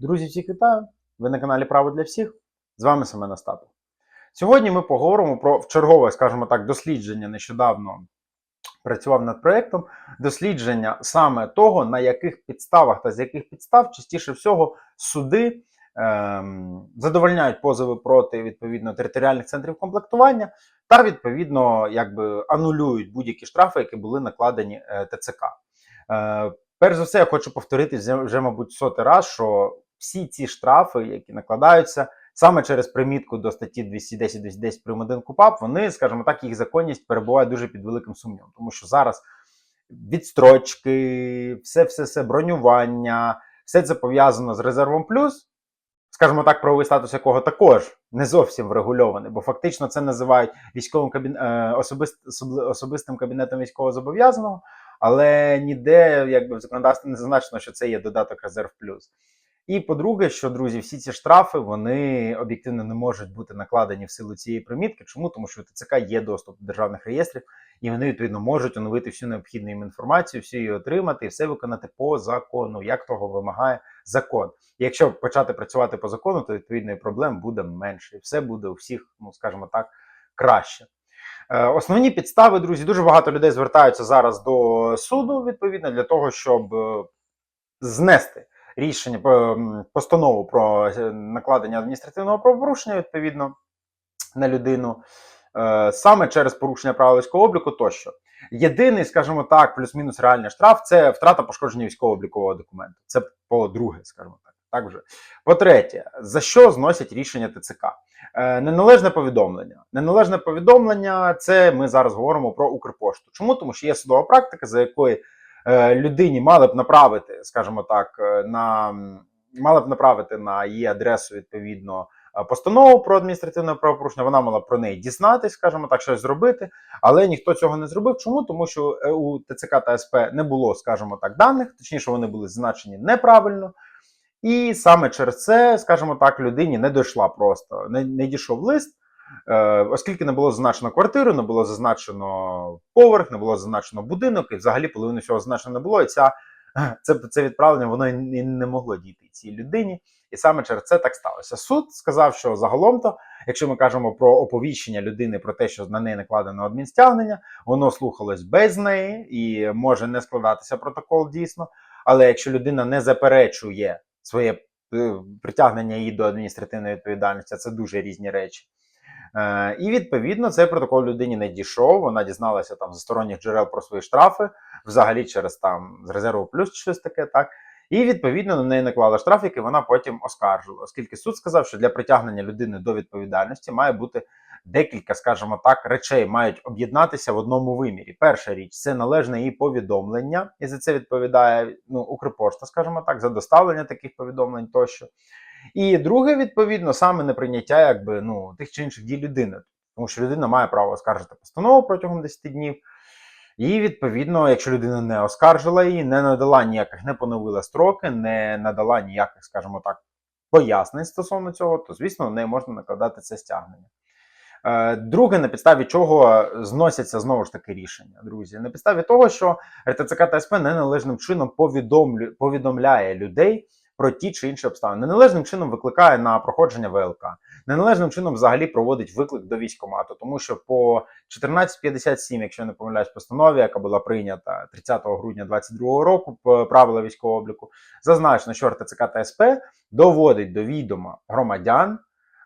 Друзі, всіх вітаю! Ви на каналі Право для всіх. З вами Семен Остапов. Сьогодні ми поговоримо про вчергове, скажімо так, дослідження. Нещодавно працював над проєктом. Дослідження саме того, на яких підставах та з яких підстав частіше всього суди ем, задовольняють позови проти відповідно територіальних центрів комплектування та відповідно якби анулюють будь-які штрафи, які були накладені е, ТЦК. Е, Перш за все, я хочу повторити вже, мабуть, сотий раз, що всі ці штрафи, які накладаються саме через примітку до статті 210 210 прим. 1 КУПАП, вони, скажімо так, їх законність перебуває дуже під великим сумнівом, тому що зараз відстрочки, все, все, все бронювання, все це пов'язано з резервом плюс. Скажімо так, правовий статус якого також не зовсім врегульований, бо фактично це називають військовим кабін... е, особист... особистим кабінетом військового зобов'язаного, але ніде якби в законодавстві не зазначено, що це є додаток резерв плюс. І по-друге, що друзі, всі ці штрафи вони об'єктивно не можуть бути накладені в силу цієї примітки. Чому? Тому що у ТЦК є доступ до державних реєстрів, і вони відповідно можуть оновити всю необхідну їм інформацію, всю її отримати і все виконати по закону, як того вимагає закон. І якщо почати працювати по закону, то відповідно і проблем буде менше, і все буде у всіх, ну скажімо так, краще. Е, Основні підстави, друзі, дуже багато людей звертаються зараз до суду, відповідно, для того, щоб е, знести рішення постанову про е, накладення адміністративного правопорушення відповідно на людину е, саме через порушення правил військового обліку тощо. Єдиний, скажімо так, плюс-мінус реальний штраф це втрата пошкодження військово-облікового документу. Це по-друге, скажімо так. Так вже. По-третє, за що зносять рішення ТЦК? Е, неналежне повідомлення. Неналежне повідомлення це ми зараз говоримо про Укрпошту. Чому? Тому що є судова практика, за якою людині мали б направити, скажімо так, е, на мали б направити на її адресу відповідно е, постанову про адміністративне правопорушення. Вона мала про неї дізнатись, скажімо так, щось зробити, але ніхто цього не зробив. Чому? Тому що е, у ТЦК та СП не було, скажімо так, даних, точніше, вони були зазначені неправильно. І саме через це, скажімо так, людині не дійшла просто, не, не дійшов лист, е, оскільки не було зазначено квартиру, не було зазначено поверх, не було зазначено будинок, і взагалі половину всього зазначено не було. І ця, це, це відправлення воно і не могло дійти цій людині. І саме через це так сталося. Суд сказав, що загалом-то, якщо ми кажемо про оповіщення людини про те, що на неї накладено адмінстягнення, воно слухалось без неї і може не складатися протокол дійсно. Але якщо людина не заперечує своє е, притягнення її до адміністративної відповідальності, це дуже різні речі. Е, і відповідно цей протокол людині не дійшов. Вона дізналася там з сторонніх джерел про свої штрафи, взагалі через там з резерву плюс щось таке, так. І відповідно на неї наклали штраф, який вона потім оскаржила, оскільки суд сказав, що для притягнення людини до відповідальності має бути декілька, скажімо так, речей мають об'єднатися в одному вимірі. Перша річ це належне її повідомлення, і за це відповідає ну, Укрпошта, скажімо так, за доставлення таких повідомлень тощо. І друге, відповідно, саме неприйняття якби ну тих чи інших дій людини, тому що людина має право оскаржити постанову протягом 10 днів. І відповідно, якщо людина не оскаржила її, не надала ніяких, не поновила строки, не надала ніяких, скажімо так, пояснень стосовно цього, то звісно на неї можна накладати це стягнення. Е, Друге, на підставі чого зносяться знову ж таки рішення, друзі, на підставі того, що РТЦК та СП неналежним чином повідомляє людей про ті чи інші обставини. Неналежним чином викликає на проходження ВЛК, неналежним чином взагалі проводить виклик до військкомату, тому що по 1457, якщо я не помиляюсь, постанові, яка була прийнята 30 грудня 2022 року, правила військового обліку, зазначено, що РТЦК та СП доводить до відома громадян.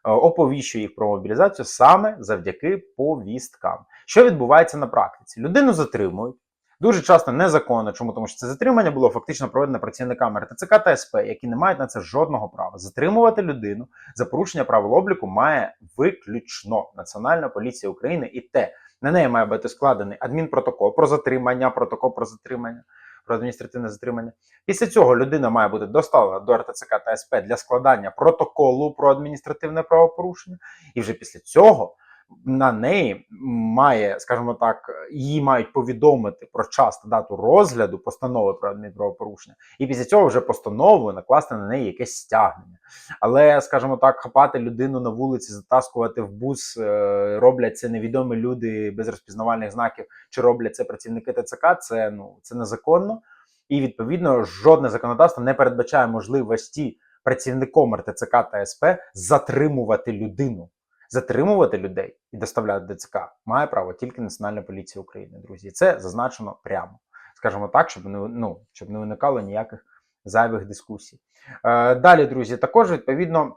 е, Оповіщує їх про мобілізацію саме завдяки повісткам. Що відбувається на практиці? Людину затримують, Дуже часто незаконно. Чому? Тому що це затримання було фактично проведено працівниками РТЦК та СП, які не мають на це жодного права. Затримувати людину за порушення правил обліку має виключно Національна поліція України і те. На неї має бути складений адмінпротокол про затримання, протокол про затримання, про адміністративне затримання. Після цього людина має бути доставлена до РТЦК та СП для складання протоколу про адміністративне правопорушення, і вже після цього на неї має, скажімо так, її мають повідомити про час та дату розгляду постанови про адмінправопорушення, і після цього вже постановою накласти на неї якесь стягнення. Але, скажімо так, хапати людину на вулиці, затаскувати в бус, е, роблять це невідомі люди без розпізнавальних знаків, чи роблять це працівники ТЦК, це ну це незаконно. І відповідно жодне законодавство не передбачає можливості працівником РТЦК та СП затримувати людину. Затримувати людей і доставляти до ЦК має право тільки Національна поліція України, друзі. Це зазначено прямо, скажімо так, щоб не ну, щоб не виникало ніяких зайвих дискусій. Е, далі, друзі, також відповідно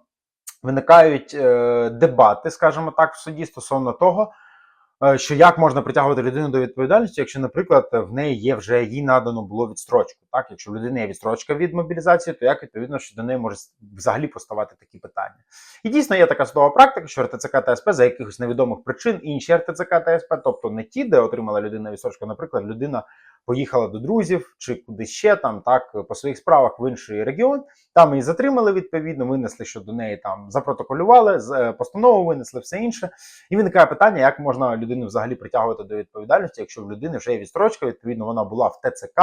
виникають е, дебати, скажімо так, в суді стосовно того, що як можна притягувати людину до відповідальності, якщо, наприклад, в неї є вже їй надано було відстрочку. Так, якщо в людини є відстрочка від мобілізації, то як відповідно що до неї може взагалі поставати такі питання? І дійсно є така судова практика, що РТЦК та СП за якихось невідомих причин інші РТЦК та СП, тобто не ті, де отримала людина відстрочку, наприклад, людина поїхала до друзів чи кудись ще там, так по своїх справах в інший регіон. Там її затримали відповідно, винесли, що до неї там запротоколювали, е, постанову винесли, все інше. І виникає питання, як можна людину взагалі притягувати до відповідальності, якщо в людини вже є відстрочка, відповідно, вона була в ТЦК,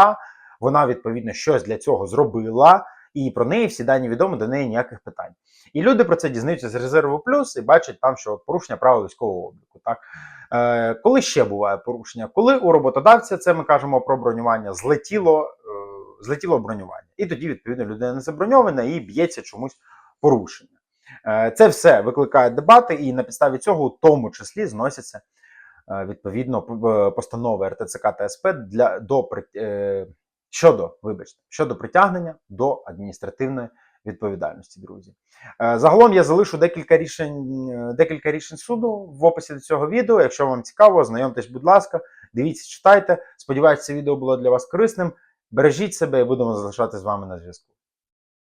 вона відповідно щось для цього зробила, і про неї всі дані відомі, до неї ніяких питань. І люди про це дізнаються з резерву плюс і бачать там, що порушення правил військового обліку. Так коли ще буває порушення, коли у роботодавця, це ми кажемо про бронювання, злетіло, е, злетіло бронювання, і тоді відповідно людина не заброньована і б'ється чомусь порушення. Е, Це все викликає дебати, і на підставі цього, у тому числі, зносяться е, відповідно е, постанови РТЦК та СП для до е, щодо, вибачте, щодо притягнення до адміністративної відповідальності, друзі. Е, Загалом я залишу декілька рішень, е, декілька рішень суду в описі до цього відео. Якщо вам цікаво, знайомтесь, будь ласка, дивіться, читайте. Сподіваюся, це відео було для вас корисним. Бережіть себе і будемо залишати з вами на зв'язку.